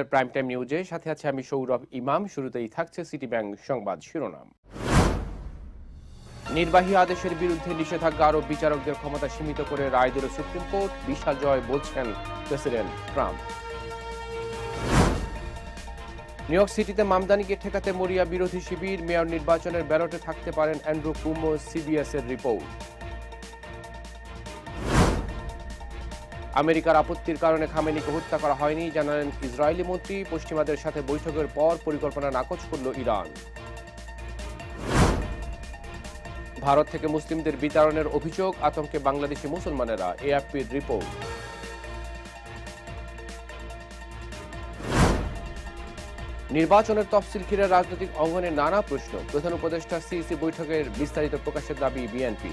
Prime time নিউজে সাথে আছে আমি সৌরভ ইমাম। শুরুতেই থাকছে সিটি ব্যাংক সংবাদ শিরোনাম। নির্বাহী আদেশের বিরুদ্ধে নিষেধাজ্ঞা আরও বিচারকদের ক্ষমতা সীমিত করে রায় দিল সুপ্রিম কোর্ট বিশাল জয় বলছেন প্রেসিডেন্ট ট্রাম্প নিউ ইয়র্ক সিটিতে মামদানিকে ঠেকাতে মরিয়া বিরোধী শিবির। মেয়র নির্বাচনের ব্যালটে থাকতে পারেন অ্যান্ড্রু কুমো সিবিএস এর রিপোর্ট। আমেরিকার আপত্তির কারণে খামেনিকে হত্যা করা হয়নি, জানালেন ইসরায়েলি মন্ত্রী। পশ্চিমাদের সাথে বৈঠকের পর পরিকল্পনা নাকচ করল ইরান। ভারত থেকে মুসলিমদের বিতাড়নের অভিযোগ, আতঙ্কে বাংলাদেশি মুসলমানেরা। এআরপির রিপোর্ট। নির্বাচনের তফসিল ঘিরে রাজনৈতিক অঙ্গনে নানা প্রশ্ন। প্রধান উপদেষ্টা সিইসি বৈঠকের বিস্তারিত প্রকাশের দাবি BNP.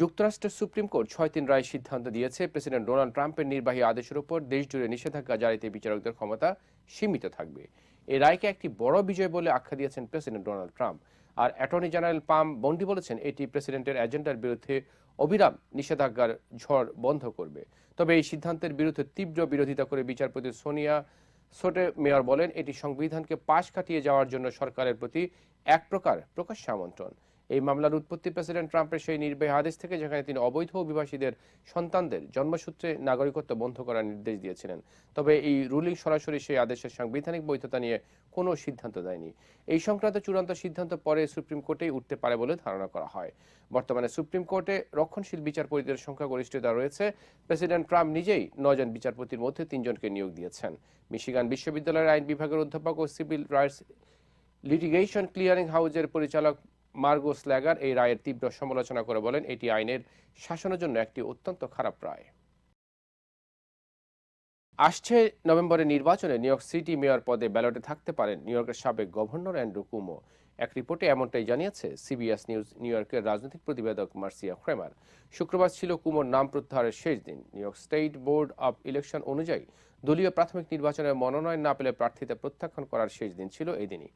যুক্তরাষ্ট্রের সুপ্রিম কোর্ট ছয় তিন রায় সিদ্ধান্ত দিয়েছে। প্রেসিডেন্ট ডোনাল্ড ট্রাম্পের নির্বাহী আদেশের উপর দেশজুড়ে নিষেধাজ্ঞা জারিতে বিচারকদের ক্ষমতা সীমিত থাকবে। এই রায়কে একটি বড় বিজয় বলে আখ্যা দিয়েছেন প্রেসিডেন্ট ডোনাল্ড ট্রাম্প। আর অ্যাটর্নি জেনারেল পাম বন্ডি বলেছেন, এটি প্রেসিডেন্টের এজেন্ডার বিরুদ্ধে অবিরাম নিষেধাজ্ঞার ঝড় বন্ধ করবে। তবে এই সিদ্ধান্তের বিরুদ্ধে তীব্র বিরোধিতা করে বিচারপতি সোনিয়া সোটে মেয়র বলেন, এটি সংবিধানকে পাশ কাটিয়ে যাওয়ার জন্য সরকারের প্রতি এক প্রকার প্রকাশ্য আমন্ত্রণ। এই মামলার উৎপত্তি প্রেসিডেন্ট ট্রাম্পের সেই নির্বাহী আদেশ থেকে, যেখানে তিনি অবৈধ অভিবাসীদের সন্তানদের জন্মসূত্রে নাগরিকত্ব বন্ধ করার নির্দেশ দিয়েছিলেন। তবে এই রুলিং সরাসরি সেই আদেশের সাংবিধানিক বৈধতা নিয়ে কোনো সিদ্ধান্ত দেয়নি। এই সংক্রান্ত চূড়ান্ত সিদ্ধান্ত পরে সুপ্রিম কোর্টেই উঠতে পারে বলে ধারণা করা হয়। বর্তমানে সুপ্রিম কোর্টে রক্ষণশীল বিচারপতিদের সংখ্যাগরিষ্ঠতা রয়েছে। প্রেসিডেন্ট ট্রাম্প নিজেই নজন বিচারপতির মধ্যে তিনজনকে নিয়োগ দিয়েছেন। মিশিগান বিশ্ববিদ্যালয়ের আইন বিভাগের অধ্যাপক ও সিভিল রাইটস লিটিগেশন ক্লিয়ারিং হাউজের পরিচালক মার্গো স্ল্যাগার এই রায়ের তীব্র সমালোচনা করে বলেন, এটি আইনের শাসনের জন্য একটি অত্যন্ত খারাপ রায়। আসছে নভেম্বরে নির্বাচনে নিউ ইয়র্ক সিটি মেয়র পদে ব্যালটে থাকতে পারেন নিউ ইয়র্কের সাবেক গভর্নর অ্যান্ড্রু কুমো। এক রিপোর্টে এমনটাই জানিয়েছে সিবিএস নিউজ নিউ ইয়র্কের রাজনৈতিক প্রতিবেদক মার্সিয়া ক্রেমার। শুক্রবার ছিল কুমোর নাম প্রত্যাহারের শেষ দিন। New York state board of election অনুযায়ী দলীয় প্রাথমিক নির্বাচনে মনোনয়ন না পেলে প্রার্থীতা প্রত্যাখ্যান করার শেষ দিন ছিল এই দিনই।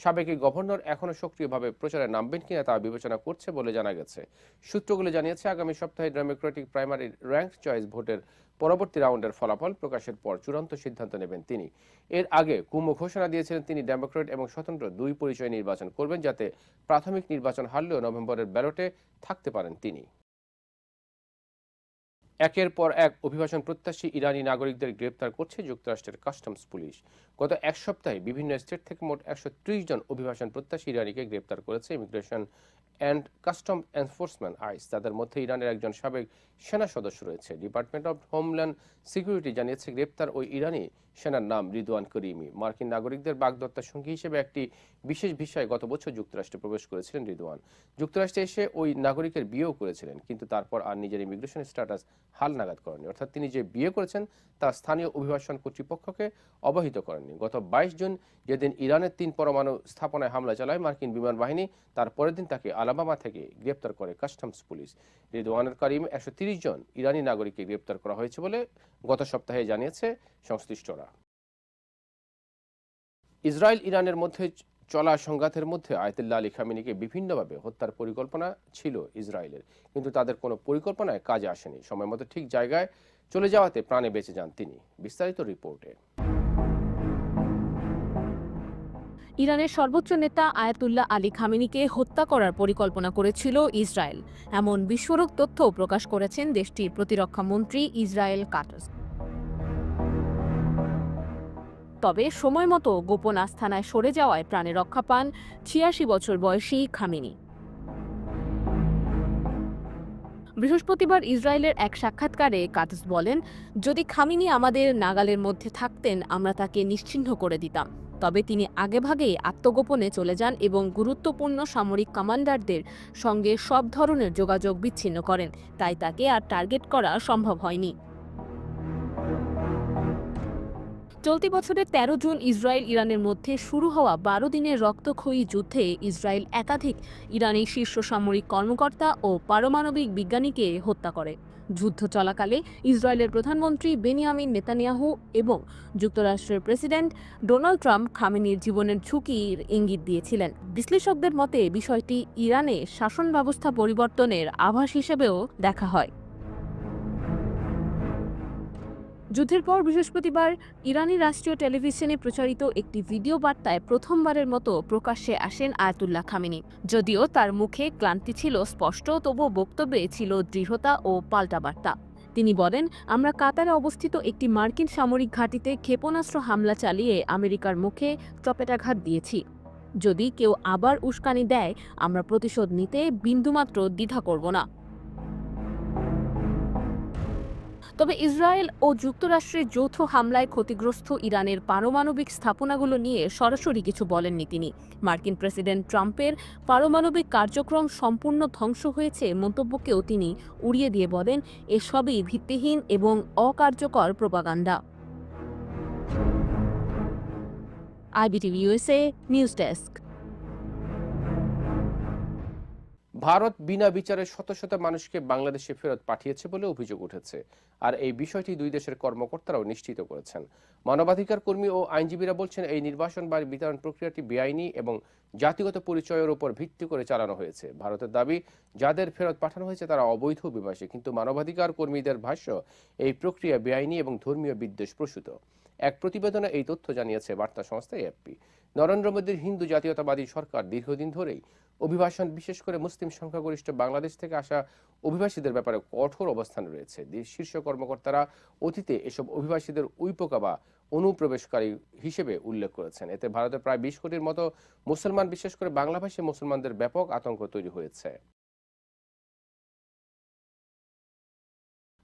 সাবেক গভর্নর এখনও সক্রিয়ভাবে প্রচারে নামবেন কিনা তা বিবেচনা করছে বলে জানা গেছে। সূত্রগুলো জানিয়েছে, আগামী সপ্তাহে ডেমোক্রেটিক প্রাইমারির র্যাঙ্ক চয়েস ভোটের পরবর্তী রাউন্ডের ফলাফল প্রকাশের পর চূড়ান্ত সিদ্ধান্ত নেবেন তিনি। এর আগে কুমো ঘোষণা দিয়েছিলেন, তিনি ডেমোক্রেট এবং স্বতন্ত্র দুই পরিচয় নির্বাচন করবেন যাতে প্রাথমিক নির্বাচন হারলেও নভেম্বরের ব্যালটে থাকতে পারেন তিনি। একের পর এক অভিবাসন প্রত্যাশী ইরানি নাগরিকদের গ্রেপ্তার করছে যুক্তরাষ্ট্রের কাস্টমস পুলিশ। গত এক সপ্তাহে বিভিন্ন স্টেট থেকে মোট একশো ত্রিশ জন অভিবাসন প্রত্যাশী ইরানিকে গ্রেপ্তার করেছে immigration and custom enforcement ICE তাদের মধ্যে ইরানের একজন সাবেক সেনা সদস্য রয়েছে। ডিপার্টমেন্ট অব হোমল্যান্ড সিকিউরিটি জানিয়েছে, গ্রেপ্তার ওই ইরানি সেনার নাম রিদওয়ান করিমি। মার্কিন নাগরিকদের বাগদত্তার সঙ্গী হিসেবে একটি বিশেষ বিষয়ে গত বছর যুক্তরাষ্ট্রে প্রবেশ করেছিলেন রিদওয়ান। যুক্তরাষ্ট্রে এসে ওই নাগরিকের বিয়েও করেছিলেন, কিন্তু তারপর আর নিজের ইমিগ্রেশন স্ট্যাটাস হাল নাগাদ করেননি। অর্থাৎ তিনি যে বিয়ে করেছেন, তা স্থানীয় অভিবাসন কর্তৃপক্ষকে অবহিত করেননি। গত বাইশ জুন যেদিন ইরানের তিন পরমাণু স্থাপনায় হামলা চালায় মার্কিন বিমান বাহিনী তার পরের দিন তাকে আলাবামা থেকে গ্রেপ্তার করে কাস্টমস পুলিশ। রিদওয়ানুল করিম, একশো জন ইরানি নাগরিককে গ্রেপ্তার করা হয়েছে বলে গত সপ্তাহে জানিয়েছে সংশ্লিষ্টরা। ইসরায়েল ইরানের মধ্যে চলা সংঘাতের মধ্যে আয়তুল্লাহ আলী খামিনিকে বিভিন্নভাবে হত্যার পরিকল্পনা ছিল ইসরায়েলের। কিন্তু তাদের কোনো পরিকল্পনায় কাজে আসেনি। সময় মতো ঠিক জায়গায় চলে যাওয়াতে প্রাণে বেঁচে যান তিনি। বিস্তারিত রিপোর্টে। ইরানের সর্বোচ্চ নেতা আয়াতুল্লাহ আলী খামেনিকে হত্যা করার পরিকল্পনা করেছিল ইসরায়েল। এমন বিস্ফোরক তথ্য প্রকাশ করেছেন দেশটির প্রতিরক্ষা মন্ত্রী ইসরায়েল কাটাস। তবে সময় মতো গোপন আস্থানায় সরে যাওয়ায় প্রাণে রক্ষা পান ছিয়াশি বছর বয়সী খামেনি। বৃহস্পতিবার ইসরায়েলের এক সাক্ষাৎকারে কাতস বলেন, যদি খামিনি আমাদের নাগালের মধ্যে থাকতেন, আমরা তাকে নিশ্চিহ্ন করে দিতাম। তবে তিনি আগেভাগেই আত্মগোপনে চলে যান এবং গুরুত্বপূর্ণ সামরিক কমান্ডারদের সঙ্গে সব ধরনের যোগাযোগ বিচ্ছিন্ন করেন, তাই তাকে আর টার্গেট করা সম্ভব হয়নি। চলতি বছরের তেরো জুন ইসরায়েল ইরানের মধ্যে শুরু হওয়া বারো দিনের রক্তক্ষয়ী যুদ্ধে ইসরায়েল একাধিক ইরানি শীর্ষ সামরিক কর্মকর্তা ও পারমাণবিক বিজ্ঞানীকে হত্যা করে। যুদ্ধ চলাকালে ইসরায়েলের প্রধানমন্ত্রী বেনিয়ামিন নেতানিয়াহু এবং যুক্তরাষ্ট্রের প্রেসিডেন্ট ডোনাল্ড ট্রাম্প খামেনির জীবনের ঝুঁকির ইঙ্গিত দিয়েছিলেন। বিশ্লেষকদের মতে, বিষয়টি ইরানে শাসন ব্যবস্থা পরিবর্তনের আভাস হিসেবেও দেখা হয়। যুদ্ধের পর বৃহস্পতিবার ইরানি রাষ্ট্রীয় টেলিভিশনে প্রচারিত একটি ভিডিও বার্তায় প্রথমবারের মতো প্রকাশ্যে আসেন আয়াতুল্লাহ খামিনি। যদিও তার মুখে ক্লান্তি ছিল স্পষ্ট তবু বক্তব্যে ছিল দৃঢ়তা ও পাল্টা বার্তা। তিনি বলেন, আমরা কাতারে অবস্থিত একটি মার্কিন সামরিক ঘাঁটিতে ক্ষেপণাস্ত্র হামলা চালিয়ে আমেরিকার মুখে চপেটাঘাত দিয়েছি। যদি কেউ আবার উস্কানি দেয়, আমরা প্রতিশোধ নিতে বিন্দুমাত্র দ্বিধা করব না। তবে ইসরায়েল ও যুক্তরাষ্ট্রের যৌথ হামলায় ক্ষতিগ্রস্ত ইরানের পারমাণবিক স্থাপনাগুলো নিয়ে সরাসরি কিছু বলেননি তিনি। মার্কিন প্রেসিডেন্ট ট্রাম্পের পারমাণবিক কার্যক্রম সম্পূর্ণ ধ্বংস হয়েছে মন্তব্যকেও তিনি উড়িয়ে দিয়ে বলেন, এসবই ভিত্তিহীন এবং অকার্যকর propaganda. IBTV USA news desk. Bharat বিনা বিচারে শত শত মানুষকে বাংলাদেশে ফেরত পাঠিয়েছে বলে অভিযোগ উঠেছে। আর এই বিষয়টি দুই দেশের কর্মকর্তারাও নিশ্চিত করেছেন। মানবাধিকার কর্মী ও আইনজীবীরা বলছেন, এই নির্বাসন বা বিতরণ প্রক্রিয়াটি বেআইনি এবং জাতিগত পরিচয়ের উপর ভিত্তি করে চালানো হয়েছে। ভারতের দাবি, যাদের ফেরত পাঠানো হয়েছে তারা অবৈধ অভিবাসী, কিন্তু মানবাধিকার কর্মীদের ভাষ্য, এই প্রক্রিয়া বেআইনি এবং ধর্মীয় বিদ্বেষ প্রসূত। এক প্রতিবেদনে এই তথ্য জানিয়েছে বার্তা সংস্থা এএফপি। নরেন্দ্র মোদীর হিন্দু জাতীয়তাবাদী সরকার দীর্ঘদিন ধরেই অভিবাসন, বিশেষ করে মুসলিম সংখ্যাগরিষ্ঠ বাংলাদেশ থেকে আসা অভিবাসীদের ব্যাপারে কঠোর অবস্থান রয়েছে। শীর্ষ কর্মকর্তারা অতীতে এসব অভিবাসীদের উইপোকা বা অনুপ্রবেশকারী হিসেবে উল্লেখ করেছেন। এতে ভারতের প্রায় বিশ কোটির মতো মুসলমান, বিশেষ করে বাংলাভাষী মুসলমানদের ব্যাপক আতঙ্ক তৈরি হয়েছে।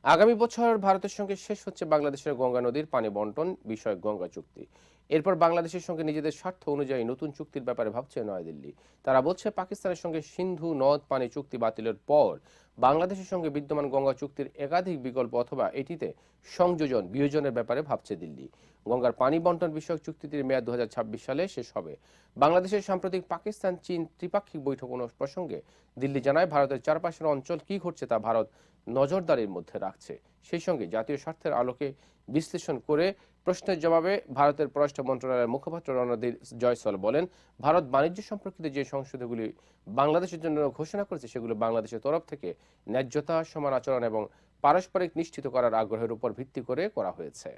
আগামী বছর ভারতের সঙ্গে শেষ হচ্ছে বাংলাদেশের গঙ্গা নদীর পানি বন্টন বিষয়ক গঙ্গা চুক্তি। এরপর বাংলাদেশের সঙ্গে নিজেদের স্বার্থ অনুযায়ী নতুন চুক্তির ব্যাপারে ভাবছে নয়াদিল্লি। তারা বলছে, পাকিস্তানের সঙ্গে সিন্ধু নদ পানি চুক্তি বাতিলের পর বাংলাদেশের সঙ্গে বিদ্যমান গঙ্গা চুক্তির একাধিক বিকল্প অথবা এটিতে সংযোজন, বিয়োজনের ব্যাপারে ভাবছে দিল্লি। গঙ্গার পানি বন্টন বিষয়ক চুক্তিটির মেয়াদ দু হাজার ছাব্বিশ সালে শেষ হবে। বাংলাদেশের সাম্প্রতিক পাকিস্তান চীন ত্রিপাক্ষিক বৈঠক প্রসঙ্গে দিল্লি জানায়, ভারতের চারপাশের অঞ্চল কি ঘটছে তা ভারত নজরদারির মধ্যে রাখছে। সেই সঙ্গে জাতীয় স্বার্থের আলোকে বিশ্লেষণ করে প্রশ্নের জবাবে ভারতের পররাষ্ট্র মন্ত্রণালয়ের মুখপাত্র রণদীপ জয়সল বলেন, ভারত বাণিজ্য সম্পর্কিত যে সংশোধনগুলি বাংলাদেশের জন্য ঘোষণা করেছে, সেগুলো বাংলাদেশের তরফ থেকে ন্যায্যতা, সমান আচরণ এবং পারস্পরিক নিশ্চিত করার আগ্রহের উপর ভিত্তি করে করা হয়েছে।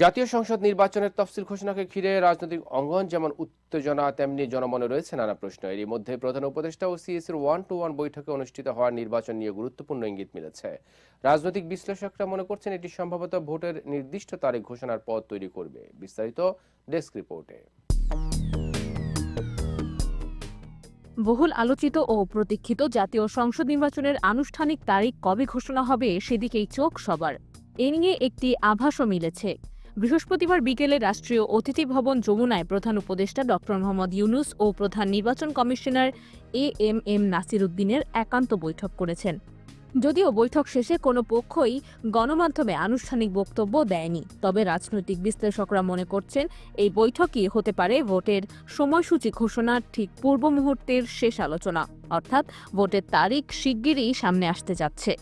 জাতীয় সংসদ নির্বাচনের তফসিল ঘোষণাকে ঘিরে রাজনৈতিক অঙ্গন যেমন উত্তেজনা, তেমনি জনমনে রয়েছে নানা প্রশ্ন। এরই মধ্যে প্রধান উপদেষ্টা ও সিএসির ওয়ান টু ওয়ান বৈঠকে অনুষ্ঠিত হওয়ার নির্বাচন নিয়ে গুরুত্বপূর্ণ ইঙ্গিত মিলেছে। রাজনৈতিক বিশ্লেষকরা মনে করছেন এটি সম্ভবত ভোটের নির্দিষ্ট তারিখ ঘোষণার পথ তৈরি করবে। বিস্তারিত ডেস্ক রিপোর্টে। বহুল আলোচিত ও প্রতীক্ষিত জাতীয় সংসদ নির্বাচনের আনুষ্ঠানিক তারিখ কবে ঘোষণা হবে সেদিকেই চোখ সবার। এ নিয়ে একটি আভাসও মিলেছে। বৃহস্পতিবার বিকেলে রাষ্ট্রীয় অতিথি ভবন যমুনায় প্রধান উপদেষ্টা ডক্টর মোহাম্মদ ইউনুস ও প্রধান নির্বাচন commissioner A M M Nasir উদ্দিনের একান্ত বৈঠক করেছেন। যদিও বৈঠক শেষে কোনো পক্ষই গণমাধ্যমে আনুষ্ঠানিক বক্তব্য দেয়নি। তবে রাজনৈতিক বিশ্লেষকরা মনে করছেন, এই বৈঠকই হতে পারে ভোটের সময়সূচি ঘোষণার ঠিক পূর্ব মুহূর্তের শেষ আলোচনা। অর্থাৎ ভোটের তারিখ শিগগিরই সামনে আসতে যাচ্ছে।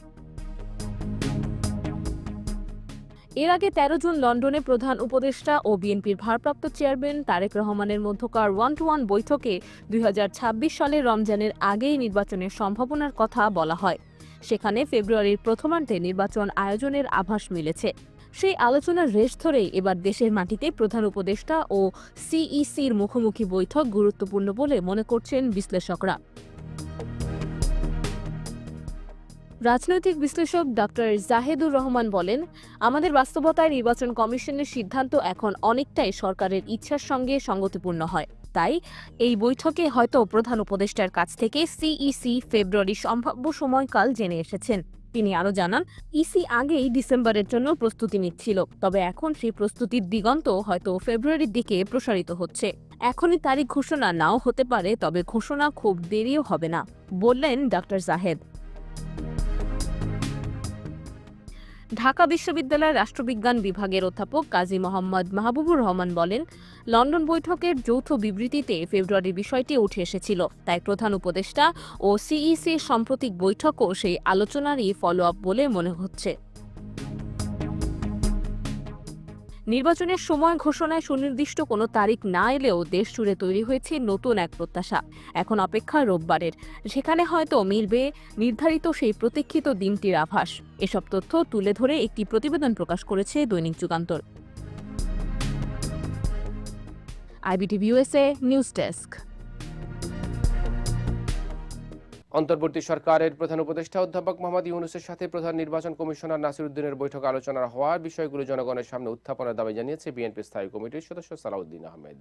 এর আগে তেরো জুন লন্ডনে প্রধান উপদেষ্টা ও বিএনপির ভারপ্রাপ্ত চেয়ারম্যান তারেক রহমানের মধ্যকার ওয়ান টু ওয়ান বৈঠকে দুই সালের রমজানের আগেই নির্বাচনের সম্ভাবনার কথা বলা হয়। সেখানে ফেব্রুয়ারির প্রথমার্ধে নির্বাচন আয়োজনের আভাস মিলেছে। সেই আলোচনার রেশ ধরেই এবার দেশের মাটিতে প্রধান উপদেষ্টা ও সিইসির মুখোমুখি বৈঠক গুরুত্বপূর্ণ বলে মনে করছেন বিশ্লেষকরা। রাজনৈতিক বিশ্লেষক ডক্টর জাহেদুর রহমান বলেন, আমাদের বাস্তবতায় নির্বাচন কমিশনের সিদ্ধান্ত এখন অনেকটাই সরকারের ইচ্ছার সঙ্গে সঙ্গতিপূর্ণ হয়। তাই এই বৈঠকে হয়তো প্রধান উপদেষ্টার কাছ থেকে সিইসি ফেব্রুয়ারি সম্ভাব্য সময়কাল জেনে এসেছেন। তিনি আরও জানান, ইসি আগেই ডিসেম্বরের জন্য প্রস্তুতি নিচ্ছিল, তবে এখন সেই প্রস্তুতির দিগন্ত হয়তো ফেব্রুয়ারির দিকে প্রসারিত হচ্ছে। এখনই তারিখ ঘোষণা নাও হতে পারে, তবে ঘোষণা খুব দেরিও হবে না, বললেন ডক্টর জাহেদ। ঢাকা বিশ্ববিদ্যালয়ের রাষ্ট্রবিজ্ঞান বিভাগের অধ্যাপক কাজী মোহাম্মদ মাহবুবুর রহমান বলেন, লন্ডন বৈঠকের যৌথ বিবৃতিতে ফেব্রুয়ারির বিষয়টি উঠে এসেছিল। তাই প্রধান উপদেষ্টা ও সিইসি সাম্প্রতিক বৈঠকও সেই আলোচনারই ফলো আপ বলে মনে হচ্ছে। নির্বাচনের সময় ঘোষণায় সুনির্দিষ্ট কোনো তারিখ না এলেও দেশ জুড়ে তৈরি হয়েছে নতুন এক প্রত্যাশা। এখন অপেক্ষা রোববারের। সেখানে হয়তো মিলবে নির্ধারিত সেই প্রতীক্ষিত দিনটির আভাস। এসব তথ্য তুলে ধরে একটি প্রতিবেদন প্রকাশ করেছে দৈনিক Jugantor. IBT USA news desk. অন্তর্বর্তী সরকারের প্রধান উপদেষ্টা অধ্যাপক মোহাম্মদ ইউনুসের সাথে প্রধান নির্বাচন কমিশনার নাসিরুদ্দিনের বৈঠক আলোচনা হওয়ার বিষয়গুলো জনগণের সামনে উত্থাপনের দাবি জানিয়েছে বিএনপি স্থায়ী কমিটির সদস্য সালাউদ্দিন আহমেদ।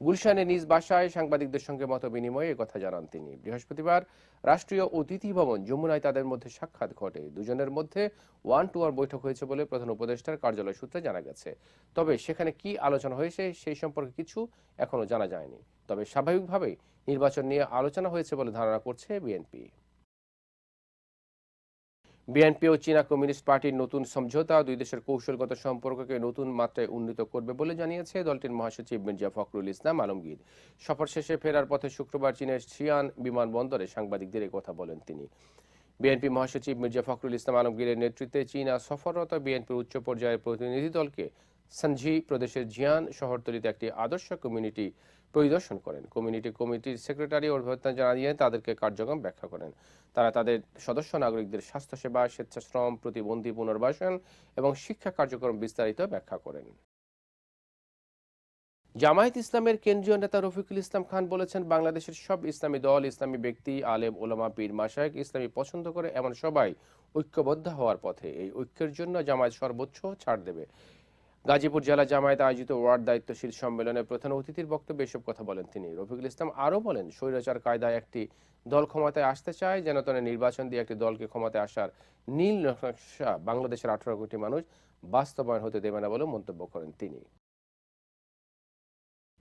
গুলশানে নিজ বাসায় সাংবাদিকদের সঙ্গে মত বিনিময়ে কথা জানান তিনি। বৃহস্পতিবার রাষ্ট্রীয় অতিথি ভবন যমুনায় তাদের মধ্যে সাক্ষাৎ ঘটে। দুজনের মধ্যে ওয়ান টু ওয়ান বৈঠক হয়েছে বলে প্রধান উপদেষ্টার কার্যালয় সূত্রে জানা গেছে। তবে সেখানে কি আলোচনা হয়েছে সেই সম্পর্কে কিছু এখনও জানা যায়নি। তবে স্বাভাবিকভাবেই নির্বাচন নিয়ে আলোচনা হয়েছে বলে ধারণা করছে বিএনপি। বিএনপি ও চীনা কমিউনিস্ট পার্টির নতুন সমঝোতা দুই দেশের কৌশলগত সম্পর্ককে নতুন মাত্রায় উন্নীত করবে বলে জানিয়েছে দলটির মহাসচিব মির্জা ফখরুল ইসলাম আলমগীর। সফর শেষে ফেরার পথে শুক্রবার চীনের শিয়ান বিমানবন্দরে সাংবাদিকদের কথা বলেন তিনি। বিএনপি মহাসচিব মির্জা ফখরুল ইসলাম আলমগীরের নেতৃত্বে চীনা সফররত বিএনপির উচ্চ পর্যায়ের প্রতিনিধি দলকে সানঝি প্রদেশের জিয়ান শহরতলিতে একটি আদর্শ কমিউনিটি পরিদর্শন করেন। কমিউনিটি কমিটির সেক্রেটারি অভ্যর্থনা জানিয়ে তাদেরকে কার্যক্রম ব্যাখ্যা করেন। তারা তাদের সদস্য নাগরিকদের স্বাস্থ্যসেবা, স্বেচ্ছাশ্রম, প্রতিবন্ধী পুনর্বাসন এবং শিক্ষা কার্যক্রম বিস্তারিত ব্যাখ্যা করেন। জামায়াত ইসলামের কেন্দ্রীয় নেতা রফিকুল ইসলাম খান বলেছেন, বাংলাদেশের সব ইসলামী দল, ইসলামী ব্যক্তি, আলেম, ওলামা, পীর মাসায়েক ইসলামী পছন্দ করে, এমন সবাই ঐক্যবদ্ধ হওয়ার পথে। এই ঐক্যের জন্য জামায়াত সর্বোচ্চ ছাড় দেবে। গাজীপুর জেলা জামায়াত আয়োজিত ওয়ার্ড দায়িত্বশীল সম্মেলনে প্রধান অতিথির বক্তব্যে এসব কথা বলেন তিনি। রফিকুল ইসলাম আরও বলেন, স্বৈরাচার কায়দায় একটি দল ক্ষমতায় আসতে চায়, যেন তাদের নির্বাচন দিয়ে একটি দলকে ক্ষমতায় আসার নীল নকশা বাংলাদেশের আঠারো কোটি মানুষ বাস্তবায়ন হতে দেবে না বলে মন্তব্য করেন তিনি।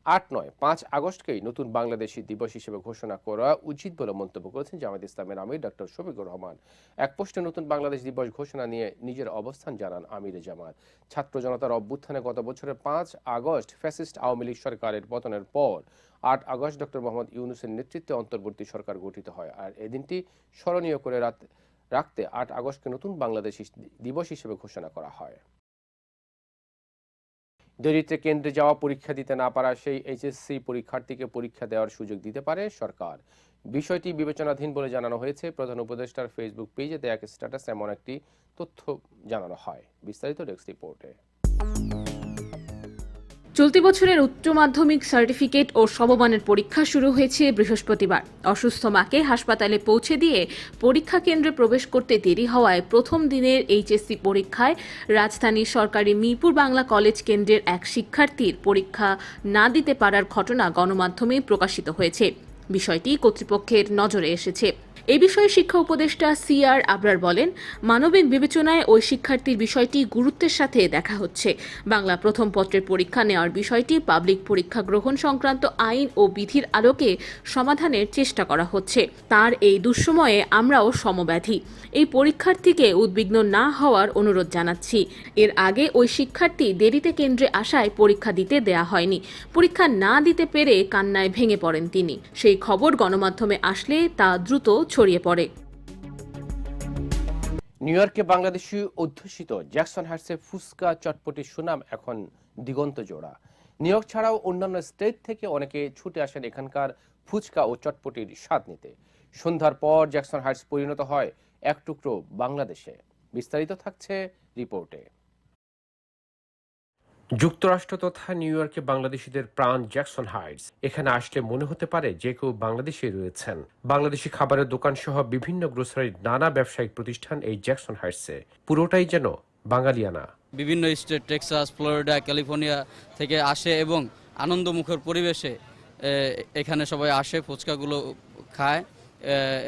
আট নয়, পাঁচ আগস্টকেই নতুন বাংলাদেশি দিবস হিসেবে ঘোষণা করা উচিত বলে মন্তব্য করেছেন জামাত ইসলামের আমির ডক্টর শফিকুর রহমান। এক পোস্টে নতুন বাংলাদেশ দিবস ঘোষণা নিয়ে নিজের অবস্থান জানান আমিরে জামাত। ছাত্র জনতার অভ্যুত্থানে গত বছরের পাঁচ আগস্ট ফ্যাসিস্ট আওয়ামী লীগ সরকারের পতনের পর আট আগস্ট ডক্টর মোহাম্মদ ইউনুসের নেতৃত্বে অন্তর্বর্তী সরকার গঠিত হয়। আর এদিনটি স্মরণীয় করে রাখতে আট আগস্টকে নতুন বাংলাদেশ দিবস হিসেবে ঘোষণা করা হয়। দেরিতে কেন্দ্রে যাওয়া পরীক্ষা দিতে না পারা সেই এইচএসসি পরীক্ষার্থীকে পরীক্ষা দেওয়ার সুযোগ দিতে পারে সরকার। বিষয়টি বিবেচনাধীন বলে জানানো হয়েছে। প্রধান উপদেষ্টার ফেসবুক পেজে দেয়া এক স্ট্যাটাস এমন একটি তথ্য জানানো হয়। বিস্তারিত ডেস্ক রিপোর্টে। চলতি বছরের উচ্চ মাধ্যমিক সার্টিফিকেট ও সমমানের পরীক্ষা শুরু হয়েছে বৃহস্পতিবার। অসুস্থ মাকে হাসপাতালে পৌঁছে দিয়ে পরীক্ষা কেন্দ্রে প্রবেশ করতে দেরি হওয়ায় প্রথম দিনের এইচএসসি পরীক্ষায় রাজধানীর সরকারি মিরপুর বাংলা কলেজ কেন্দ্রের এক শিক্ষার্থীর পরীক্ষা না দিতে পারার ঘটনা গণমাধ্যমে প্রকাশিত হয়েছে। বিষয়টি কর্তৃপক্ষের নজরে এসেছে। এ বিষয়ে শিক্ষা উপদেষ্টা সি আর আবরার বলেন, মানবিক বিবেচনায় ওই শিক্ষার্থীর বিষয়টি গুরুত্বের সাথে দেখা হচ্ছে। বাংলা প্রথম পত্রের পরীক্ষা নেওয়ার বিষয়টি পাবলিক পরীক্ষা গ্রহণ সংক্রান্ত আইন ও বিধির আলোকে সমাধানের চেষ্টা করা হচ্ছে। তার এই দুঃসময়ে আমরাও সমব্যাধি। এই পরীক্ষার্থীকে উদ্বিগ্ন না হওয়ার অনুরোধ জানাচ্ছি। এর আগে ওই শিক্ষার্থী দেরিতে কেন্দ্রে আসায় পরীক্ষা দিতে দেয়া হয়নি। পরীক্ষা না দিতে পেরে কান্নায় ভেঙে পড়েন তিনি। সেই খবর গণমাধ্যমে আসলে তা দ্রুত ছড়িয়ে পড়ে। নিউ ইয়র্কে বাংলাদেশি অধ্যুষিত জ্যাকসন হার্টসে ফুসকা চটপটির সুনাম এখন দিগন্ত জোড়া। নিউ ইয়র্ক ছাড়াও অন্যান্য স্টেট থেকে অনেকে ছুটে আসেন এখানকার ফুচকা ও চটপটির স্বাদ নিতে। সন্ধ্যার পর জ্যাকসন হার্টস পরিণত হয় এক টুকরো বাংলাদেশে। বিস্তারিত থাকছে রিপোর্টে। যুক্তরাষ্ট্র তথা নিউ ইয়র্কে বাংলাদেশিদের প্রাণ জ্যাকসন হাইটস। এখানে আসলে মনে হতে পারে যে কেউ বাংলাদেশে রয়েছেন। বাংলাদেশি খাবারের দোকান সহ বিভিন্ন গ্রোসারির নানা ব্যবসায়িক প্রতিষ্ঠান এই জ্যাকসন হাইটসে। পুরোটাই যেন বাঙালিয়ানা। বিভিন্ন স্টেট, টেক্সাস, ফ্লোরিডা, ক্যালিফোর্নিয়া থেকে আসে এবং আনন্দমুখর পরিবেশে এখানে সবাই আসে, ফুচকাগুলো খায়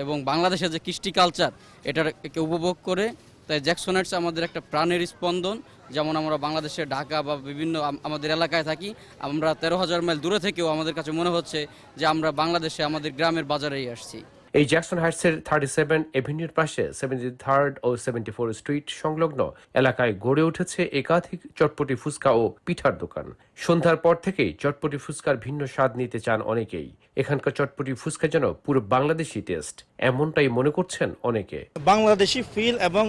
এবং বাংলাদেশের যে কৃষ্টি কালচার এটাকে উপভোগ করে তাই জ্যাকসনাইটস আমাদের একটা প্রাণের স্পন্দন যেমন আমরা বাংলাদেশে ঢাকা বা বিভিন্ন আমাদের এলাকায় থাকি আমরা তেরো হাজার মাইল দূরে থেকেও আমাদের কাছে মনে হচ্ছে যে আমরা বাংলাদেশে আমাদের গ্রামের বাজারেই আসছি। এই জ্যাকসন হাইটসের থার্টি সেভেন এভিনিউর পাশে সেভেন্টি থার্ড ও সেভেন্টি ফোর স্ট্রিট সংলগ্ন এলাকায় গড়ে উঠেছে একাধিক চটপটি ফুচকা ও পিঠার দোকান। সন্ধ্যার পর থেকেই চটপটি ফুচকার ভিন্ন স্বাদ নিতে চান অনেকেই। এখানকার চটপটি ফুচকা যেন পুরো বাংলাদেশি টেস্ট এমনটাই মনে করছেন অনেকে। বাংলাদেশি ফিল এবং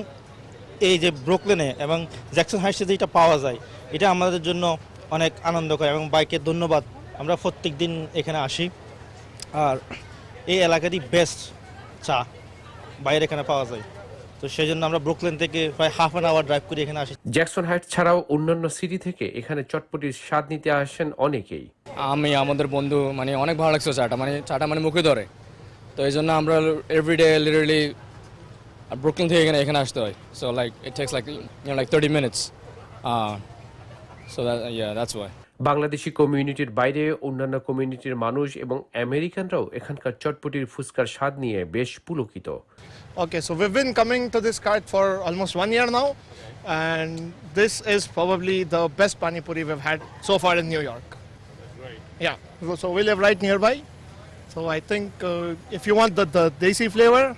এই যে ব্রোকলেনে এবং জ্যাকসন হাইটসে যেটা পাওয়া যায় এটা আমাদের জন্য অনেক আনন্দকর এবং বাইকে ধন্যবাদ। আমরা প্রত্যেক দিন এখানে আসি। আর এই এলাকারই বেস্ট চা বাইরে এখানে পাওয়া যায়। তো সেই জন্য আমরা ব্রুকলেন থেকে প্রায় হাফ অ্যান আওয়ার ড্রাইভ করে এখানে আসি। জ্যাকসন হাইট ছাড়াও অন্যান্য সিটি থেকে এখানে চটপটির স্বাদ নিতে আসেন অনেকেই। আমি আমাদের বন্ধু মানে অনেক ভালো লাগছে চাটা মানে চাটা মানে মুখে ধরে। তো এই জন্য আমরা এভরিডে লিটারালি ব্রুকলিন থেকে এখানে এখানে আসতে হয় so like it takes like you like thirty minutes so yeah that's why Bangladeshi কমিউনিটির বাইরে অন্যান্য কমিউনিটির মানুষ এবং আমেরিকানরাও এখানকার চটপটির ফুচকার স্বাদ নিয়ে বেশ পুলকিত Okay, so we've been coming to this cart for almost one year now, and this is probably the best pani puri we've had so far in New York. Right. Yeah, so we live right nearby, so I think uh, if you want the, the desi flavor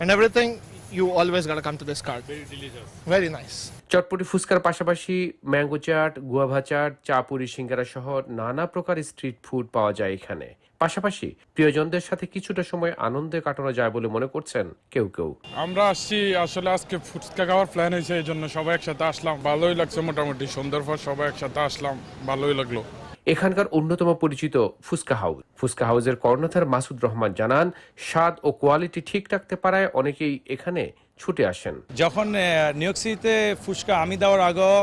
and everything, you always gotta come to this cart. Very delicious. Very nice. চটপটি ফুচকার পাশাপাশি mango chaat guava chaat চা পুরি সিঙ্গারা সহ নানা প্রকার street food পাওয়া যায় এখানে পাশাপাশি প্রিয়জনদের সাথে কিছুটা সময় আনন্দে কাটানো যায় বলে মনে করছেন কেউ কেউ আমরা আসছি আসলে আজকে ফুচকা খাওয়ার প্ল্যান হয়েছে এই জন্য সবাই একসাথে আসলাম ভালোই লাগছে মোটামুটি সন্ধ্যার পর সবাই একসাথে আসলাম ভালোই লাগল এখানকার অন্যতম পরিচিত ফুচকা হাউস। ফুচকা হাউসের কর্ণধার মাসুদ রহমান জানান, স্বাদ ও কোয়ালিটি ঠিক রাখতে পারায় অনেকেই এখানে ছুটে আসেন। যখন নিউ সিটিতে ফুচকা আমি দেওয়ার আগেও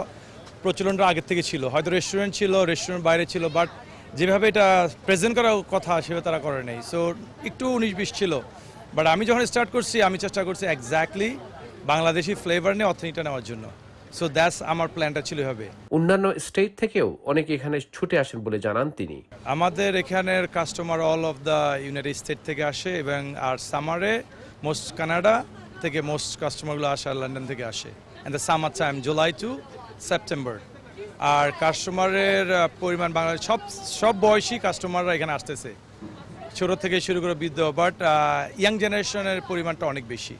প্রচলনটা আগের থেকে ছিল। হয়তো রেস্টুরেন্ট ছিল রেস্টুরেন্ট বাইরে ছিল বাট যেভাবে এটা প্রেজেন্ট করার কথা সেভাবে তারা করে নেই। সো একটু উনিশ বিশ ছিল। বাট আমি যখন স্টার্ট করছি, আমি চেষ্টা করছি এক্স্যাক্টলি বাংলাদেশি ফ্লেভার নিয়ে অর্থনীতিটা নেওয়ার জন্য। সো দ্যাটস আমার প্ল্যানটা ছিল হবে অন্যান্য স্টেট থেকেও অনেকে এখানে ছুটে আসেন বলে জানান তিনি। আমাদের এখানের customer all of the United State থেকে আসে এবং আর সামারে মোস্ট কানাডা থেকে মোস্ট কাস্টমারগুলো আসে লন্ডন থেকে আসে। And the summer time July to September আর কাস্টমারের পরিমাণ বাংলাদেশ সব সব বয়সী কাস্টমাররা এখানে আসতেছে। ছোট থেকে শুরু করে বৃদ্ধ বাট ইয়াং জেনারেশনের পরিমাণটা অনেক বেশি।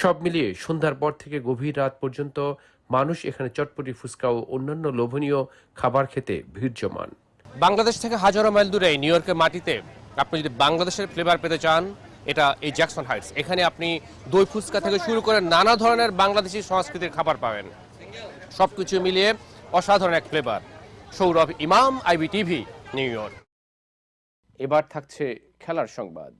সব মিলিয়ে সন্ধ্যার পর থেকে গভীর রাত পর্যন্ত মানুষ এখানে চটপটি ফুচকা ও অন্যান্য লোভনীয় খাবার খেতে ভিড় জমান। বাংলাদেশ থেকে হাজারো মাইল দূরে নিউ ইয়র্কের মাটিতে আপনি যদি বাংলাদেশের ফ্লেভার পেতে চান এটা এই জ্যাকসন হাইটস এখানে আপনি দই ফুচকা থেকে শুরু করে নানা ধরনের বাংলাদেশি সংস্কৃতির খাবার পাবেন। সবকিছু মিলিয়ে অসাধারণ এক ফ্লেভার সৌরভ ইমাম আইবি টিভি নিউ ইয়র্ক। এবার থাকছে খেলার সংবাদ।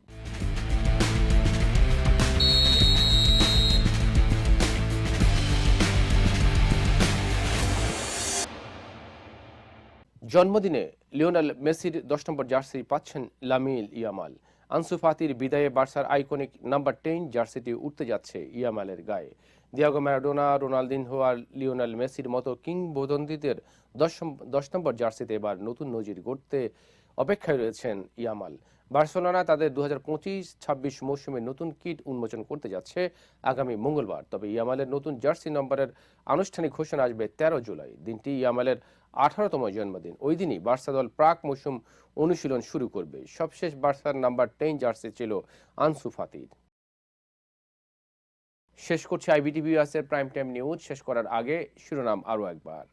জন্মদিনে লিওনেল মেসির দশ নম্বর জার্সি পাচ্ছেন লামিল ইয়ামাল। আনসুফাতির বিদায়ে বার্সার আইকনিক নাম্বার টেন জার্সিটি উঠতে যাচ্ছে ইয়ামালের গায়ে। দিয়াগো ম্যারাডোনা, রোনালদিনহো আর লিওনেল মেসির মতো কিংবদন্তিদের দশ দশ নম্বর জার্সিতে এবার নতুন নজির গড়তে অপেক্ষায় রয়েছেন ইয়ামাল। বার্সেলোনা তাদের দু হাজার পঁচিশ ছাব্বিশ মৌসুমে নতুন কিট উন্মোচন করতে যাচ্ছে আগামী মঙ্গলবার। তবে ইয়ামালের নতুন জার্সি নম্বরের আনুষ্ঠানিক ঘোষণা আসবে তেরো জুলাই। দিনটি ইয়ামালের আঠারোতম জন্মদিন। ওই দিনই বার্সা দল প্রাক মৌসুম অনুশীলন শুরু করবে। সবশেষ বার্সার নাম্বার টেন জার্সি ছিল আনসু ফাতির। শেষ করছে আইবিটিভি এর প্রাইম টাইম নিউজ। শেষ করার আগে শিরোনাম আরও একবার।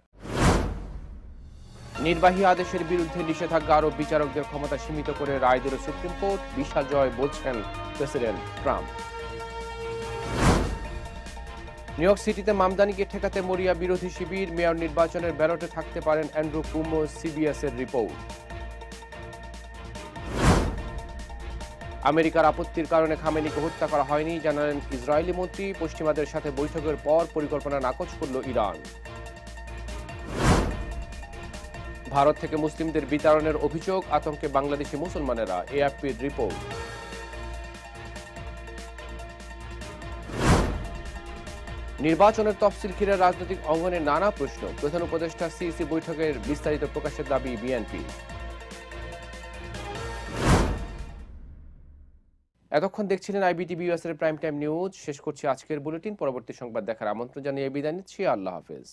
নির্বাহী আদেশের বিরুদ্ধে নিষেধাজ্ঞা আরও বিচারকদের ক্ষমতা সীমিত করে রায় দিল সুপ্রিম কোর্ট। বিশাল জয় বলছেন প্রেসিডেন্ট ট্রাম্প। নিউ ইয়র্ক সিটিতে মামদানিকে ঠেকাতে মরিয়া বিরোধী শিবির, মেয়র নির্বাচনের ব্যালটে থাকতে পারেন অ্যান্ড্রু কুমো সিবিএস এর রিপোর্ট। আমেরিকার আপত্তির কারণে খামেনিকে হত্যা করা হয়নি, জানালেন ইসরায়েলি মন্ত্রী। পশ্চিমাদের সাথে বৈঠকের পর পরিকল্পনা নাকচ করল ইরান। ভারত থেকে মুসলিমদের বিতাড়নের অভিযোগ, আতঙ্কে বাংলাদেশি মুসলমানেরা এএফপির রিপোর্ট। নির্বাচনের তফসিল ঘিরে রাজনৈতিক অঙ্গনে নানা প্রশ্ন। প্রধান উপদেষ্টা সিইসি বৈঠকের বিস্তারিত প্রকাশের দাবি বিএনপি। এতক্ষণ দেখছিলেন আইবিটিভি এর প্রাইম টাইম নিউজ। শেষ করছি আজকের বুলেটিন। পরবর্তী সংবাদ দেখার আমন্ত্রণ জানিয়ে বিদায় নিচ্ছি। আল্লাহ হাফেজ।